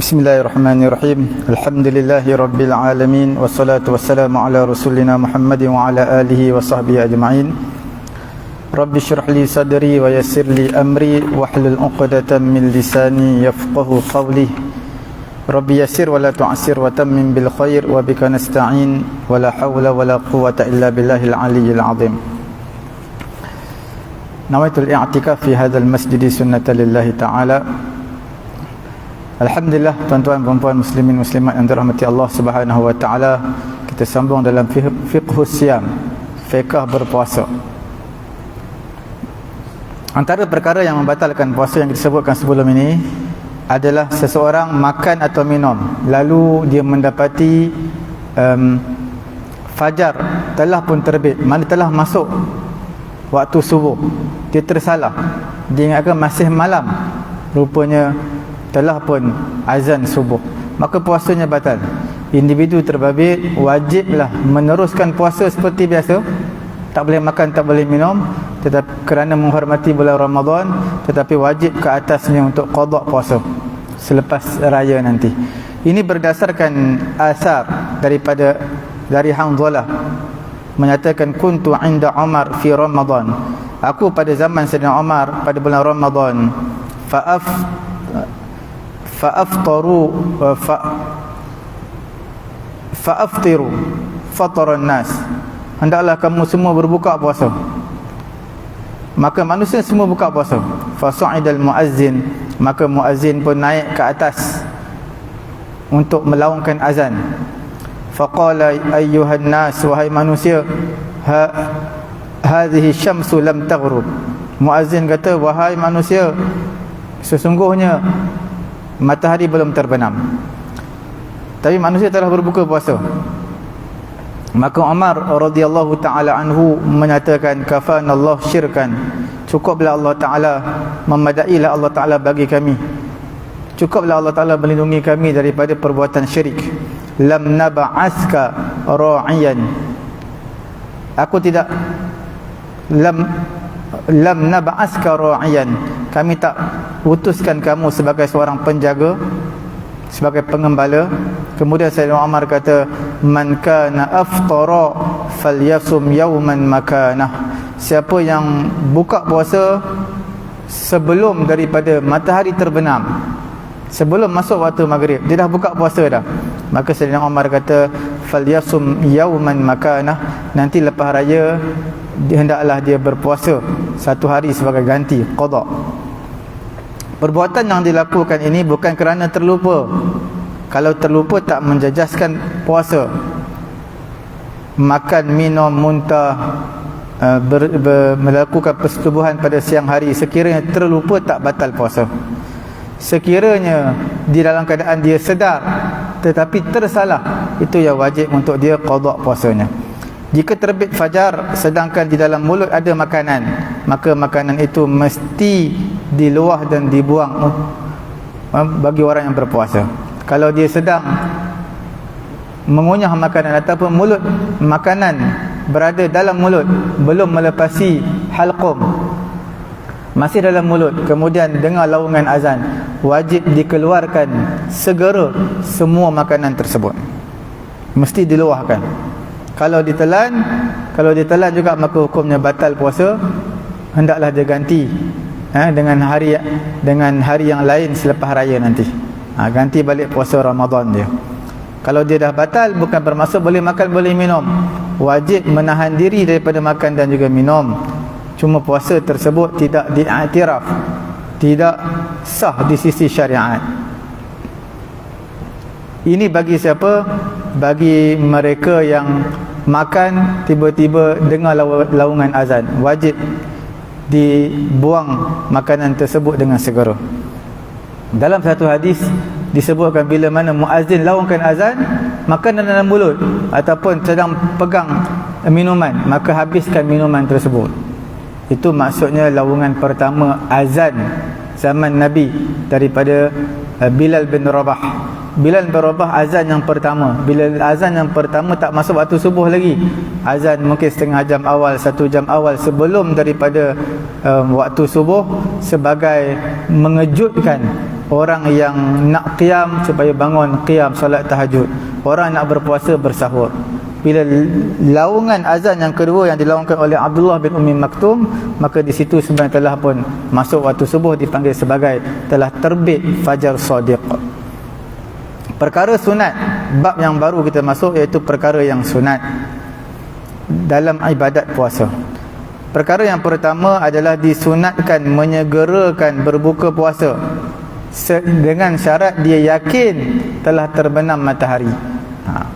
بسم الله الرحمن الرحيم الحمد لله رب العالمين والصلاة والسلام على رسولنا محمد وعلى آله وصحبه أجمعين رب اشرح لي صدري ويسر لي أمري واحلل عقدة من لساني يفقه قولي رب يسر ولا تعسر وتمم بالخير وبك نستعين ولا حول ولا قوة إلا بالله العلي العظيم نويت الاعتكاف في هذا المسجد سنة لله تعالى Alhamdulillah tuan-tuan puan-puan muslimin muslimat yang dirahmati Allah Subhanahu wa taala kita sambung dalam fiqh siam fiqh berpuasa. Antara perkara yang membatalkan puasa yang kita sebutkan sebelum ini adalah seseorang makan atau minum lalu dia mendapati um, fajar telah pun terbit mana telah masuk waktu subuh dia tersalah. Dia ingatkan masih malam rupanya telah pun azan subuh. Maka puasanya batal. Individu terbabit wajiblah meneruskan puasa seperti biasa. Tak boleh makan tak boleh minum. Tetapi kerana menghormati bulan Ramadan tetapi wajib ke atasnya untuk qada puasa selepas raya nanti. Ini berdasarkan asar daripada dari Hanzalah menyatakan kuntu inda Umar fi Ramadan. Aku pada zaman Sayyidina Umar pada bulan Ramadan fa'af fa'aftaru fa fa'aftiru fataran nas hendaklah kamu semua berbuka puasa. maka manusia semua buka puasa. fasa'idal muazzin maka muazzin pun naik ke atas untuk melaungkan azan. faqala ayyuhan nas wahai manusia ha hadhihi syamsu lam taghrub muazzin kata wahai manusia sesungguhnya matahari belum terbenam. Tapi manusia telah berbuka puasa. Maka Umar radhiyallahu taala anhu menyatakan kafanallah syirkan. Cukuplah Allah taala memadailah Allah taala bagi kami. Cukuplah Allah taala melindungi kami daripada perbuatan syirik. Lam nab'aska ra'iyan. Aku tidak lam lam nab'aska ra'iyan. Kami tak utuskan kamu sebagai seorang penjaga sebagai pengembala. Kemudian Sayyidina Umar kata man kana aftara falyasum yawman makanah siapa yang buka puasa sebelum daripada matahari terbenam sebelum masuk waktu maghrib dia dah buka puasa dah. Maka Sayyidina Umar kata falyasum yawman makanah nanti lepas raya hendaklah dia berpuasa satu hari sebagai ganti qada Perbuatan yang dilakukan ini bukan kerana terlupa. Kalau terlupa tak menjajaskan puasa. Makan, minum, muntah, uh, ber, ber, melakukan persetubuhan pada siang hari. Sekiranya terlupa tak batal puasa. Sekiranya di dalam keadaan dia sedar tetapi tersalah, itu yang wajib untuk dia qada puasanya. Jika terbit fajar sedangkan di dalam mulut ada makanan, maka makanan itu mesti diluah dan dibuang eh, bagi orang yang berpuasa. Kalau dia sedang mengunyah makanan ataupun mulut makanan berada dalam mulut belum melepasi halqum masih dalam mulut kemudian dengar laungan azan wajib dikeluarkan segera semua makanan tersebut mesti diluahkan kalau ditelan kalau ditelan juga maka hukumnya batal puasa. Hendaklah dia ganti eh, dengan hari dengan hari yang lain selepas raya nanti. Ha, ganti balik puasa Ramadan dia. Kalau dia dah batal bukan bermaksud boleh makan boleh minum. Wajib menahan diri daripada makan dan juga minum. Cuma puasa tersebut tidak diiktiraf tidak sah di sisi syariat. Ini bagi siapa? Bagi mereka yang makan tiba-tiba dengar laungan azan. Wajib dibuang makanan tersebut dengan segera. Dalam satu hadis disebutkan bila mana muazzin laungkan azan makanan dalam mulut ataupun sedang pegang minuman maka habiskan minuman tersebut. Itu maksudnya laungan pertama azan zaman Nabi daripada eh, Bilal bin Rabah Bilal berubah azan yang pertama? Bila azan yang pertama tak masuk waktu subuh lagi? Azan mungkin setengah jam awal Satu jam awal sebelum daripada um, Waktu subuh Sebagai mengejutkan orang yang nak qiyam supaya bangun qiyam solat tahajud. Orang nak berpuasa bersahur. Bila laungan azan yang kedua yang dilaungkan oleh Abdullah bin Umi Maktum maka di situ sebenarnya telah pun masuk waktu subuh dipanggil sebagai telah terbit fajar sadiq perkara sunat bab yang baru kita masuk iaitu perkara yang sunat dalam ibadat puasa perkara yang pertama adalah disunatkan menyegerakan berbuka puasa dengan syarat dia yakin telah terbenam matahari ha.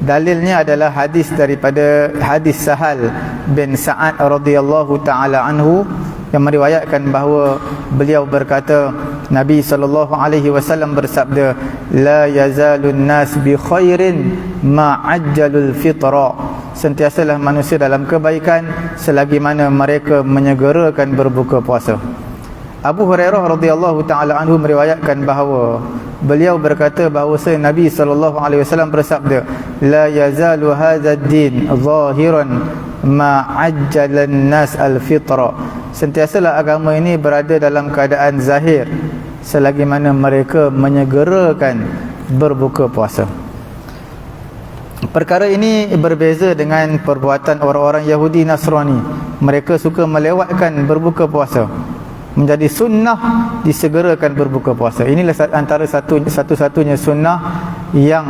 Dalilnya adalah hadis daripada hadis Sahal bin Sa'ad radhiyallahu taala anhu yang meriwayatkan bahawa beliau berkata Nabi sallallahu alaihi wasallam bersabda la yazalun nas bi khairin ma ajjalul fitra. Sentiasalah manusia dalam kebaikan selagi mana mereka menyegerakan berbuka puasa. Abu Hurairah radhiyallahu taala anhu meriwayatkan bahawa beliau berkata bahawa Nabi sallallahu alaihi wasallam bersabda la yazalu hadha ad-din zahiran ma ajjala an-nas al-fitra sentiasalah agama ini berada dalam keadaan zahir selagi mana mereka menyegerakan berbuka puasa. Perkara ini berbeza dengan perbuatan orang-orang Yahudi Nasrani. Mereka suka melewatkan berbuka puasa menjadi sunnah disegerakan berbuka puasa. Inilah antara satu satu-satunya sunnah yang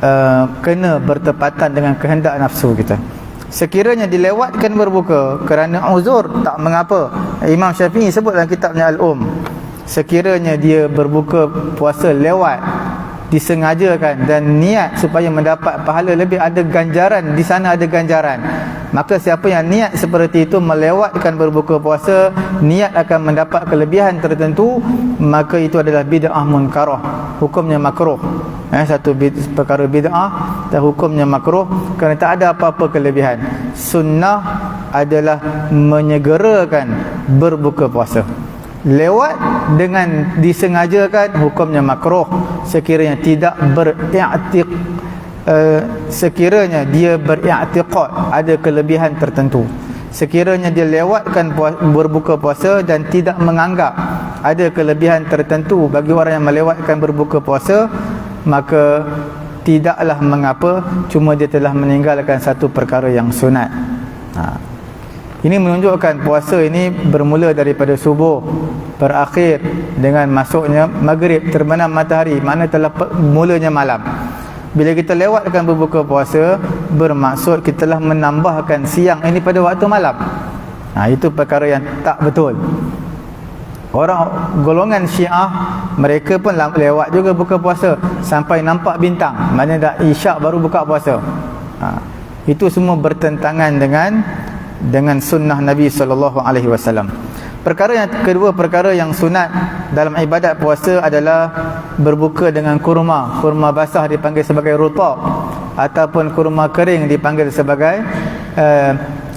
uh, kena bertepatan dengan kehendak nafsu kita sekiranya dilewatkan berbuka kerana uzur tak mengapa. Imam Syafi'i sebut dalam kitabnya Al-Um. Sekiranya dia berbuka puasa lewat disengajakan dan niat supaya mendapat pahala lebih ada ganjaran di sana ada ganjaran. Maka siapa yang niat seperti itu melewatkan berbuka puasa niat akan mendapat kelebihan tertentu maka itu adalah bid'ah munkarah. Hukumnya makruh. Eh, satu perkara bid'ah dan hukumnya makruh kerana tak ada apa-apa kelebihan. Sunnah adalah menyegerakan berbuka puasa lewat dengan disengajakan hukumnya makruh. Sekiranya tidak beriktik uh, sekiranya dia beriktiqad ada kelebihan tertentu. Sekiranya dia lewatkan puas, berbuka puasa dan tidak menganggap ada kelebihan tertentu bagi orang yang melewatkan berbuka puasa maka tidaklah mengapa cuma dia telah meninggalkan satu perkara yang sunat. Ha. Ini menunjukkan puasa ini bermula daripada subuh berakhir dengan masuknya maghrib terbenam matahari mana telah mulanya malam. Bila kita lewatkan berbuka puasa bermaksud kita telah menambahkan siang ini pada waktu malam. Nah itu perkara yang tak betul. Orang golongan Syiah mereka pun lewat juga buka puasa sampai nampak bintang. Mana dah isyak baru buka puasa. Ha, itu semua bertentangan dengan dengan sunnah Nabi sallallahu alaihi wasallam. Perkara yang kedua perkara yang sunat dalam ibadat puasa adalah berbuka dengan kurma. Kurma basah dipanggil sebagai rutab ataupun kurma kering dipanggil sebagai uh,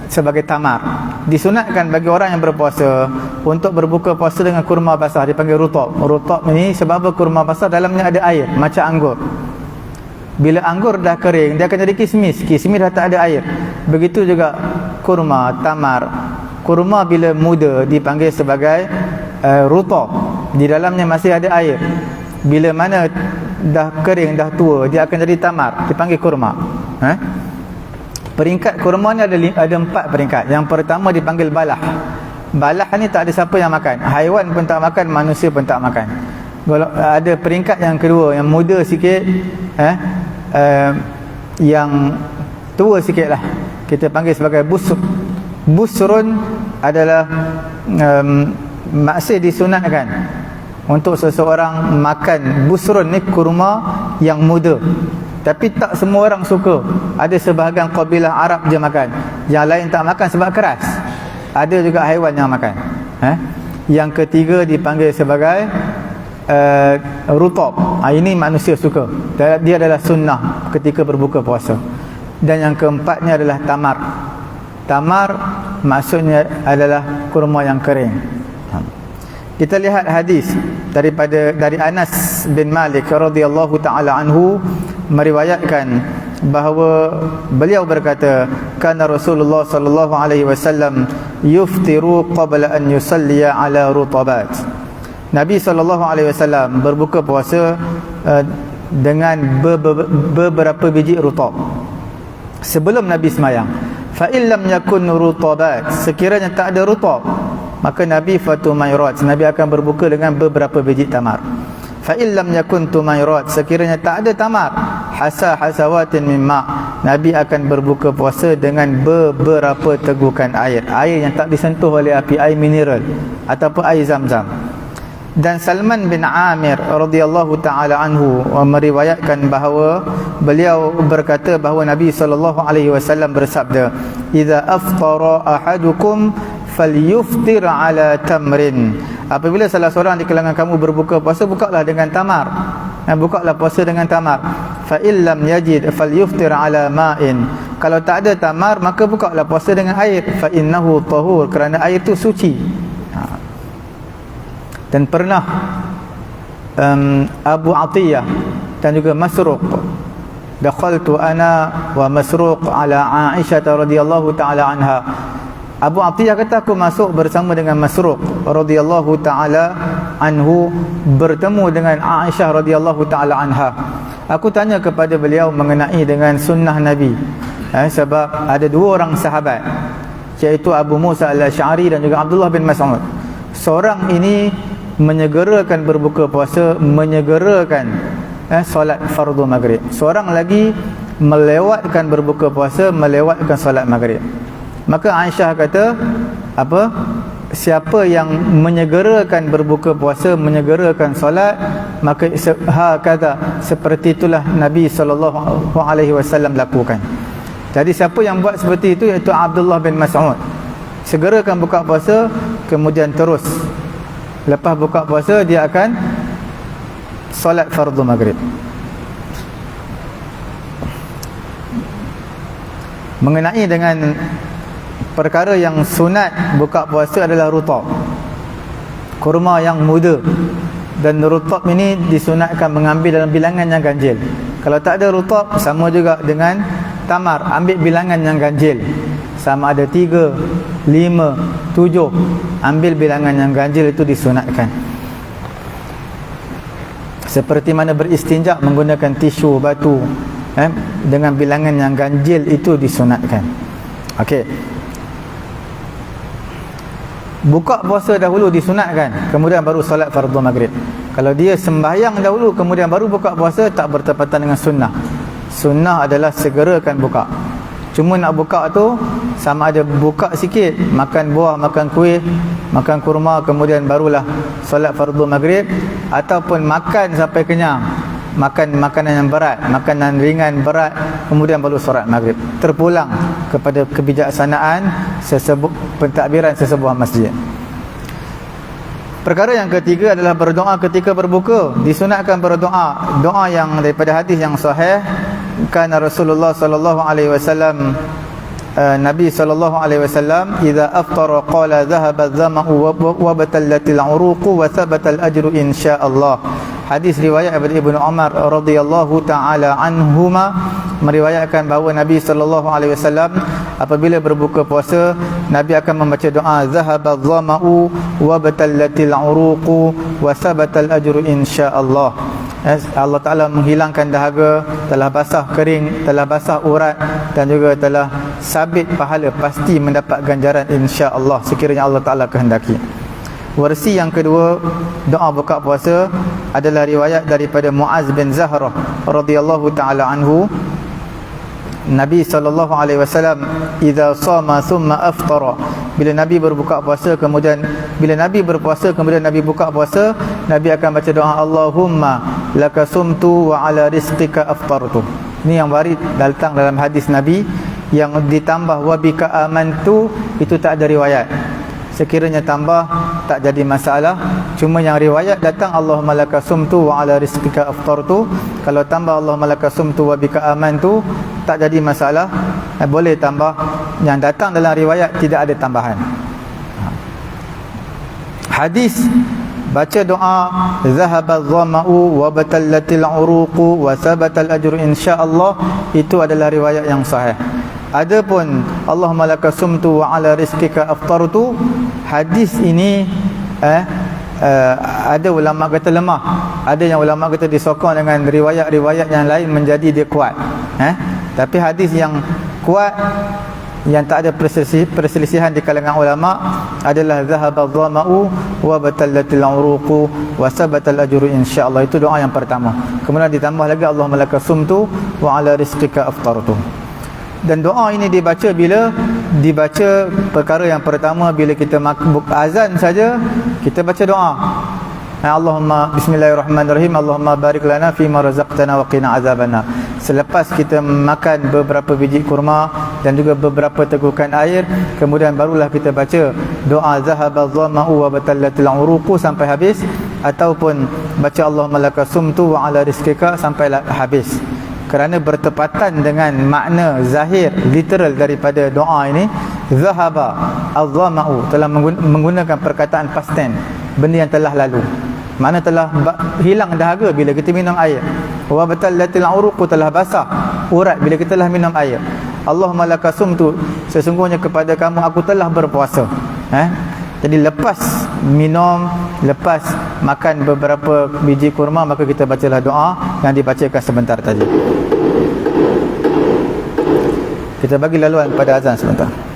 sebagai tamar. Disunatkan bagi orang yang berpuasa untuk berbuka puasa dengan kurma basah dipanggil rutab. Rutab ini sebab kurma basah dalamnya ada air macam anggur. Bila anggur dah kering dia akan jadi kismis. Kismis dah tak ada air. Begitu juga kurma, tamar. Kurma bila muda dipanggil sebagai uh, rutab. Di dalamnya masih ada air. Bila mana dah kering, dah tua, dia akan jadi tamar. Dipanggil kurma. Eh? Peringkat kurma ni ada ada empat peringkat. Yang pertama dipanggil balah. Balah ni tak ada siapa yang makan. Haiwan pun tak makan, manusia pun tak makan. Ada peringkat yang kedua yang muda sikit eh uh, yang tua sikitlah kita panggil sebagai busur. Busrun adalah um, maksud disunatkan untuk seseorang makan busrun ni kurma yang muda. Tapi tak semua orang suka. Ada sebahagian kabilah Arab je makan. Yang lain tak makan sebab keras. Ada juga haiwan yang makan. Eh? yang ketiga dipanggil sebagai uh, rutab ha, ini manusia suka. Dia adalah sunnah ketika berbuka puasa dan yang keempatnya adalah tamar. Tamar maksudnya adalah kurma yang kering. Ha. kita lihat hadis daripada dari Anas bin Malik radhiyallahu taala anhu meriwayatkan bahawa beliau berkata kana Rasulullah sallallahu alaihi wasallam yuftiru qabla an yusalli ala rutabat. Nabi SAW berbuka puasa uh, dengan be be beberapa biji rutab sebelum Nabi semayang. Fa illam yakun rutabat. Sekiranya tak ada rutab maka Nabi fatu mayrat Nabi akan berbuka dengan beberapa biji tamar. Fa illam yakun tumayrat. Sekiranya tak ada tamar hasa hasawatin mimma Nabi akan berbuka puasa dengan beberapa tegukan air. Air yang tak disentuh oleh api air mineral ataupun air zam-zam dan Salman bin Amir radhiyallahu taala anhu meriwayatkan bahawa beliau berkata bahawa Nabi sallallahu alaihi wasallam bersabda idza aftara ahadukum falyuftir ala tamrin. Apabila salah seorang di kalangan kamu berbuka puasa bukalah dengan tamar. Dan bukalah puasa dengan tamar. Fa illam yajid falyuftir ala ma'in. Kalau tak ada tamar maka bukalah puasa dengan air. Fa innahu tahur kerana air itu suci dan pernah um, Abu Atiyah dan juga Masruq dakhaltu ana wa Masruq ala Aisyah radhiyallahu taala anha. Abu Atiyah kata aku masuk bersama dengan Masruq radhiyallahu taala anhu bertemu dengan Aisyah radhiyallahu taala anha. Aku tanya kepada beliau mengenai dengan sunnah Nabi. Eh, sebab ada dua orang sahabat iaitu Abu Musa al-Asy'ari dan juga Abdullah bin Mas'ud. Seorang ini menyegerakan berbuka puasa menyegerakan eh, solat fardu maghrib. Seorang lagi melewatkan berbuka puasa melewatkan solat maghrib. Maka Aisyah kata apa? Siapa yang menyegerakan berbuka puasa menyegerakan solat maka ha kata seperti itulah Nabi sallallahu alaihi wasallam lakukan. Jadi siapa yang buat seperti itu iaitu Abdullah bin Mas'ud. Segerakan buka puasa kemudian terus Lepas buka puasa dia akan solat fardu maghrib. Mengenai dengan perkara yang sunat buka puasa adalah rutab. Kurma yang muda dan rutab ini disunatkan mengambil dalam bilangan yang ganjil. Kalau tak ada rutab sama juga dengan tamar, ambil bilangan yang ganjil. Sama ada tiga, lima, tujuh. Ambil bilangan yang ganjil itu disunatkan. Seperti mana beristinjak menggunakan tisu batu eh, dengan bilangan yang ganjil itu disunatkan. Ok buka puasa dahulu disunatkan kemudian baru solat fardu maghrib. Kalau dia sembahyang dahulu kemudian baru buka puasa tak bertepatan dengan sunnah sunnah adalah segerakan buka Cuma nak buka tu sama ada buka sikit, makan buah, makan kuih, makan kurma kemudian barulah solat fardu maghrib ataupun makan sampai kenyang. Makan makanan yang berat, makanan ringan berat kemudian baru solat maghrib. Terpulang kepada kebijaksanaan sesebuah pentadbiran sesebuah masjid. Perkara yang ketiga adalah berdoa ketika berbuka. Disunatkan berdoa, doa yang daripada hadis yang sahih kana Rasulullah sallallahu alaihi wasallam uh, Nabi sallallahu alaihi wasallam idza aftara qala dhahaba adh-dhama'u wa batallatil 'uruqu wa thabata al-ajru insyaallah hadis riwayat daripada Ibnu Umar radhiyallahu taala anhuma meriwayatkan bahawa Nabi sallallahu alaihi wasallam apabila berbuka puasa Nabi akan membaca doa dhahaba adh-dhama'u wa batallatil 'uruqu wa thabata al-ajru insyaallah. Allah Ta'ala menghilangkan dahaga Telah basah kering Telah basah urat Dan juga telah sabit pahala Pasti mendapat ganjaran insya Allah Sekiranya Allah Ta'ala kehendaki Versi yang kedua Doa buka puasa Adalah riwayat daripada Muaz bin Zahrah radhiyallahu ta'ala anhu. Nabi sallallahu alaihi wasallam idza sama thumma aftara. Bila nabi berbuka puasa kemudian bila nabi berpuasa kemudian nabi buka puasa nabi akan baca doa Allahumma lakasumtu wa ala rizqika aftartu. Ini yang warid datang dalam hadis nabi yang ditambah wa bika amantu. Itu tak ada riwayat. Sekiranya tambah tak jadi masalah. Cuma yang riwayat datang Allahumma lakasumtu wa ala rizqika aftartu. Kalau tambah Allahumma lakasumtu wa bika amantu tak jadi masalah. Eh, boleh tambah. Yang datang dalam riwayat tidak ada tambahan. Hadis. Baca doa. Zahaba dhama'u wa batallatil uruqu wa sabatal ajru insyaallah itu adalah riwayat yang sahih Adapun Allahumma lakasumtu wa ala rizqika aftartu hadis ini eh uh, ada ulama kata lemah. Ada yang ulama kata disokong dengan riwayat-riwayat yang lain menjadi dia kuat eh. Tapi hadis yang kuat yang tak ada perselisihan di kalangan ulama adalah zahaba dhama'u wa batallatil uruqu wa sabatal ajru insyaallah. Itu doa yang pertama. Kemudian ditambah lagi Allahumma lakasumtu wa ala rizqika aftartu dan doa ini dibaca bila? Dibaca perkara yang pertama bila kita makbuk azan saja kita baca doa. Allahumma bismillahirrahmanirrahim Allahumma barik lana fi ma razaqtana wa qina azabana selepas kita makan beberapa biji kurma dan juga beberapa tegukan air kemudian barulah kita baca doa zahaba dhama'u wa batallatil uruqu sampai habis ataupun baca Allahumma lakasumtu wa ala rizqika sampai habis kerana bertepatan dengan makna zahir literal daripada doa ini zahaba adhama'u telah menggunakan perkataan past tense benda yang telah lalu. Mana telah hilang dahaga bila kita minum air. Wa batallatil uruq telah basah urat bila kita telah minum air. Allahumma lakasumtu sesungguhnya kepada kamu aku telah berpuasa. Eh? Jadi lepas minum lepas makan beberapa biji kurma maka kita bacalah doa yang dibacakan sebentar tadi. Kita bagi laluan pada azan sebentar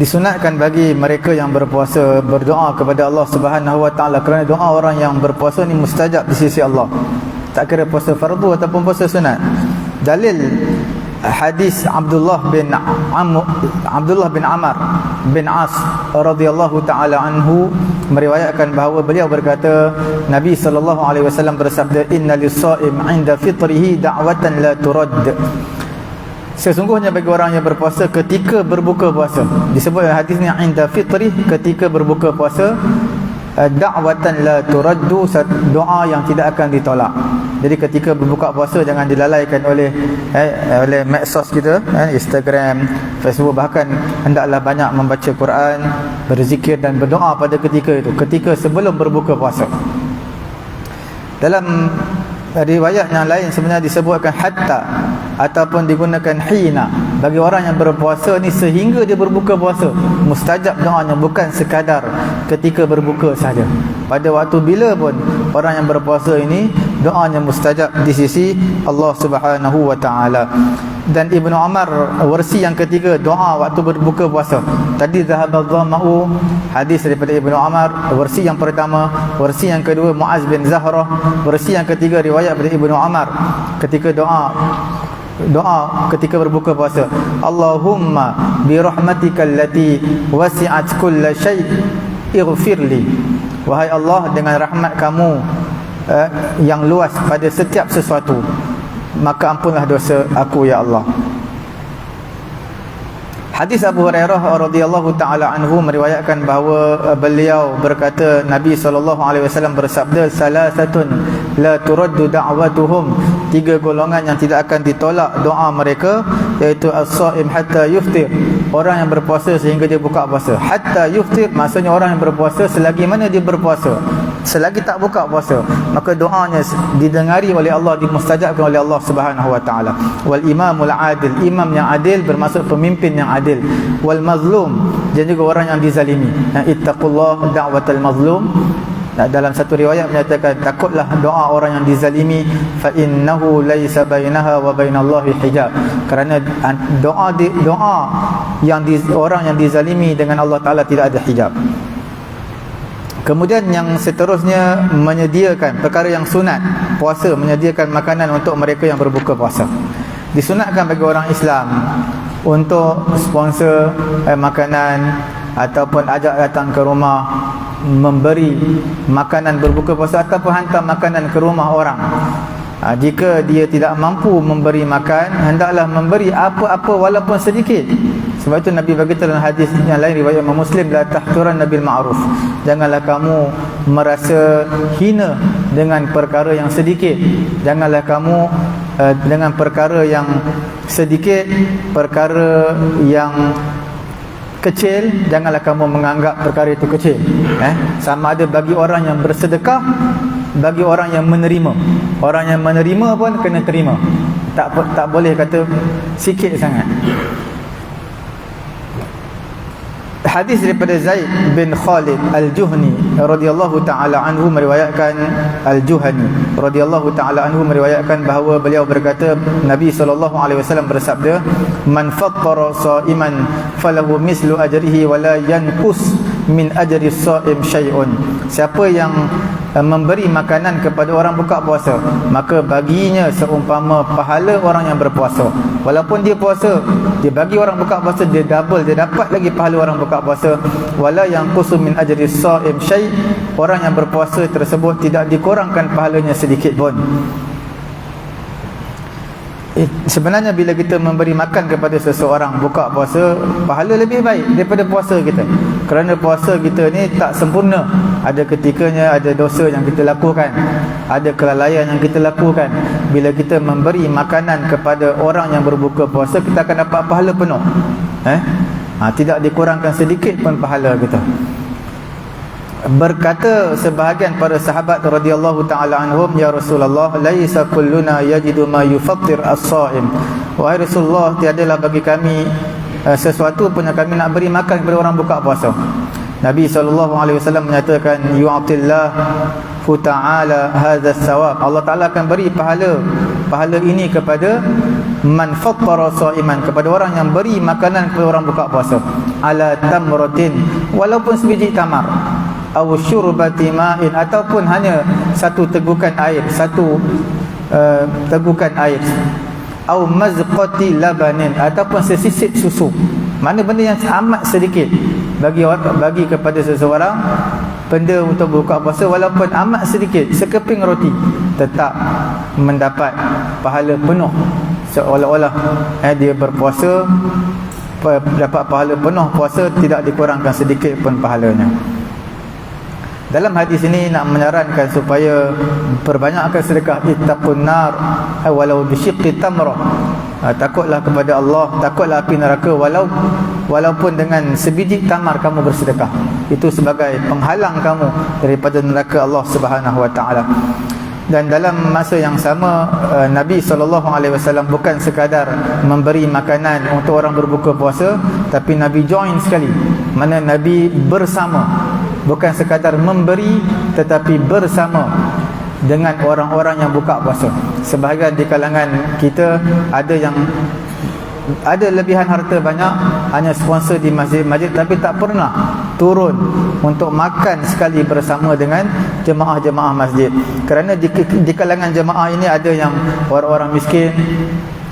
disunatkan bagi mereka yang berpuasa berdoa kepada Allah Subhanahu wa taala kerana doa orang yang berpuasa ni mustajab di sisi Allah. Tak kira puasa fardu ataupun puasa sunat. Dalil hadis Abdullah bin Am Abdullah bin Amr bin As radhiyallahu taala anhu meriwayatkan bahawa beliau berkata Nabi sallallahu alaihi wasallam bersabda inna lis-shaim 'inda fitrihi da'watan la turad Sesungguhnya bagi orang yang berpuasa ketika berbuka puasa disebut hadis ni 'inda fitri ketika berbuka puasa da'watan la turaddu doa yang tidak akan ditolak. Jadi ketika berbuka puasa jangan dilalaikan oleh eh, oleh medsos kita, eh, Instagram, Facebook bahkan hendaklah banyak membaca Quran, berzikir dan berdoa pada ketika itu, ketika sebelum berbuka puasa. Dalam riwayat yang lain sebenarnya disebutkan hatta ataupun digunakan hina. Bagi orang yang berpuasa ni sehingga dia berbuka puasa mustajab doanya bukan sekadar ketika berbuka saja. Pada waktu bila pun orang yang berpuasa ini doanya mustajab di sisi Allah Subhanahu wa taala dan Ibnu Umar versi yang ketiga doa waktu berbuka puasa. Tadi zahabal dhama'u hadis daripada Ibnu Umar versi yang pertama versi yang kedua Muaz bin Zahrah versi yang ketiga riwayat daripada Ibnu Umar. Ketika doa doa ketika berbuka puasa. Allahumma bi rahmatikal lati wasi'at kulla syai' ighfirli. Wahai Allah dengan rahmat kamu eh, yang luas pada setiap sesuatu maka ampunlah dosa aku ya Allah. Hadis Abu Hurairah radhiyallahu taala anhu meriwayatkan bahawa uh, beliau berkata Nabi sallallahu alaihi wasallam bersabda salasatun la turaddu da'watuhum. Tiga golongan yang tidak akan ditolak doa mereka iaitu as-shaim hatta yuftir orang yang berpuasa sehingga dia buka puasa. Hatta yuftir maksudnya orang yang berpuasa selagi mana dia berpuasa selagi tak buka puasa maka doanya didengari oleh Allah dimustajabkan oleh Allah Subhanahu wa taala. Wal imamul adil imam yang adil bermaksud pemimpin yang adil. Wal mazlum dan juga orang yang dizalimi. Ittaqullah da'watal mazlum. Dalam satu riwayat menyatakan takutlah doa orang yang dizalimi fa innahu laisa bainaha wa bainallahi hijab. Kerana doa di, doa yang di, orang yang dizalimi dengan Allah taala tidak ada hijab Kemudian yang seterusnya menyediakan perkara yang sunat puasa menyediakan makanan untuk mereka yang berbuka puasa. Disunatkan bagi orang Islam untuk sponsor eh, makanan ataupun ajak datang ke rumah memberi makanan berbuka puasa ataupun hantar makanan ke rumah orang. Ha, jika dia tidak mampu memberi makan, hendaklah memberi apa-apa walaupun sedikit. Sebab itu Nabi bagi dalam hadis yang lain riwayat Imam Muslim la tahturan nabil ma'ruf. Janganlah kamu merasa hina dengan perkara yang sedikit. Janganlah kamu uh, dengan perkara yang sedikit, perkara yang kecil, janganlah kamu menganggap perkara itu kecil. Eh, sama ada bagi orang yang bersedekah, bagi orang yang menerima. Orang yang menerima pun kena terima. Tak tak boleh kata sikit sangat. Hadis daripada Zaid bin Khalid Al-Juhni radhiyallahu taala anhu meriwayatkan Al-Juhani radhiyallahu taala anhu meriwayatkan bahawa beliau berkata Nabi sallallahu alaihi wasallam bersabda man fattara sa'iman falahu mislu ajrihi wa la yanqus min ajri as-sa'im syai'un. Siapa yang memberi makanan kepada orang buka puasa maka baginya seumpama pahala orang yang berpuasa. Walaupun dia puasa dia bagi orang buka puasa dia double dia dapat lagi pahala orang buka puasa. Wala yang qusum min ajri saim syai. Orang yang berpuasa tersebut tidak dikurangkan pahalanya sedikit pun. Eh, sebenarnya bila kita memberi makan kepada seseorang buka puasa pahala lebih baik daripada puasa kita. Kerana puasa kita ni tak sempurna ada ketikanya ada dosa yang kita lakukan. Ada kelalaian yang kita lakukan. Bila kita memberi makanan kepada orang yang berbuka puasa kita akan dapat pahala penuh. Eh? Ha, tidak dikurangkan sedikit pun pahala kita. Berkata sebahagian para sahabat radhiyallahu taala anhum ya Rasulullah laisa kulluna yajidu ma yufattir as-saim. Wahai Rasulullah tiadalah bagi kami uh, sesuatu pun yang kami nak beri makan kepada orang buka puasa Nabi sallallahu alaihi wasallam menyatakan yu'tillah fu ta'ala hadha thawab. Allah taala akan beri pahala pahala ini kepada man fattara sa'iman kepada orang yang beri makanan kepada orang buka puasa. Ala tamratin walaupun sebiji tamar aw syurbati ma'in ataupun hanya satu tegukan air satu uh, tegukan air. Au mazqati labanin ataupun sesisip susu mana benda yang amat sedikit bagi bagi kepada seseorang benda untuk buka puasa walaupun amat sedikit sekeping roti tetap mendapat pahala penuh. Seolah-olah eh, dia berpuasa dapat pahala penuh puasa tidak dikurangkan sedikit pun pahalanya dalam hadis ini nak menyarankan supaya perbanyakkan sedekah ittaqun nar eh, walau bisyiqqi tamrah. Ha, takutlah kepada Allah, takutlah api neraka walau walaupun dengan sebiji tamar kamu bersedekah. Itu sebagai penghalang kamu daripada neraka Allah Subhanahu wa taala. Dan dalam masa yang sama eh, Nabi SAW bukan sekadar memberi makanan untuk orang berbuka puasa tapi Nabi join sekali. Mana Nabi bersama bukan sekadar memberi tetapi bersama dengan orang-orang yang buka puasa. Sebahagian di kalangan kita ada yang ada lebihan harta banyak hanya sponsor di masjid-masjid tapi tak pernah turun untuk makan sekali bersama dengan jemaah-jemaah masjid. Kerana di, di kalangan jemaah ini ada yang orang-orang miskin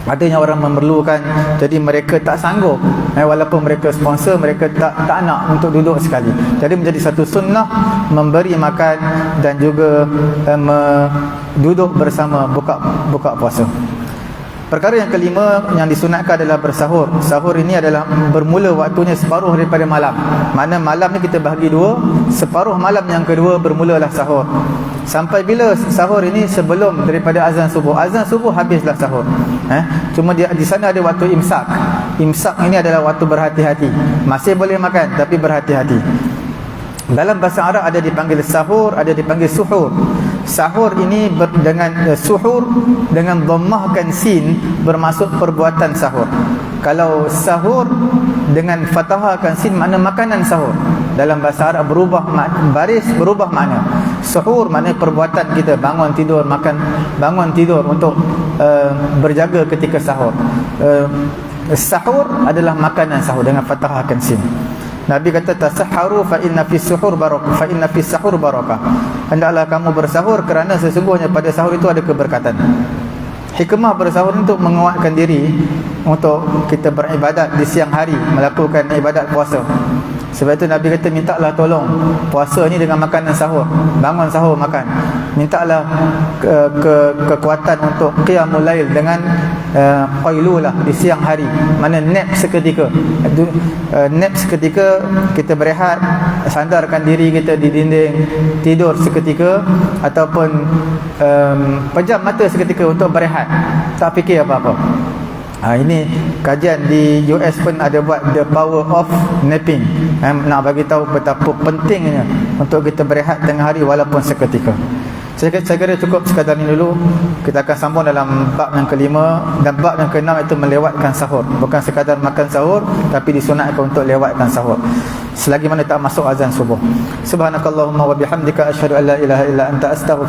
adanya orang memerlukan. Jadi mereka tak sanggup. Eh, walaupun mereka sponsor mereka tak tak nak untuk duduk sekali. Jadi menjadi satu sunnah memberi makan dan juga eh, duduk bersama buka buka puasa Perkara yang kelima yang disunatkan adalah bersahur. Sahur ini adalah bermula waktunya separuh daripada malam. Mana malam ni kita bahagi dua, separuh malam yang kedua bermulalah sahur. Sampai bila sahur ini sebelum daripada azan subuh. Azan subuh habislah sahur. Eh? Cuma di, di sana ada waktu imsak. Imsak ini adalah waktu berhati-hati. Masih boleh makan tapi berhati-hati. Dalam bahasa Arab ada dipanggil sahur, ada dipanggil suhur. Sahur ini ber, dengan uh, suhur dengan dhammahkan sin bermaksud perbuatan sahur. Kalau sahur dengan fathahkan sin makna makanan sahur. Dalam bahasa Arab berubah baris berubah makna. Suhur makna perbuatan kita bangun tidur makan bangun tidur untuk uh, berjaga ketika sahur. Uh, sahur adalah makanan sahur dengan fathahkan sin. Nabi kata tasahharu fa inna fi suhur barakah fa inna fi sahur barakah. Hendaklah kamu bersahur kerana sesungguhnya pada sahur itu ada keberkatan. Hikmah bersahur untuk menguatkan diri untuk kita beribadat di siang hari melakukan ibadat puasa. Sebab itu Nabi kata mintalah tolong puasa ni dengan makanan sahur. Bangun sahur makan. Mintalah ke, ke kekuatan untuk qiyamul lail dengan uh, qailulah di siang hari. Mana nap seketika. Uh, nap seketika kita berehat, sandarkan diri kita di dinding, tidur seketika ataupun um, pejam mata seketika untuk berehat. Tak fikir apa-apa. Ha, ini kajian di US pun ada buat the power of napping. Ha, nak bagi tahu betapa pentingnya untuk kita berehat tengah hari walaupun seketika. Saya, saya kira cukup sekadar ini dulu. Kita akan sambung dalam bab yang kelima dan bab yang keenam itu melewatkan sahur. Bukan sekadar makan sahur tapi disunatkan untuk lewatkan sahur. Selagi mana tak masuk azan subuh. Subhanakallahumma wa bihamdika asyhadu an la ilaha illa anta astaghfiruka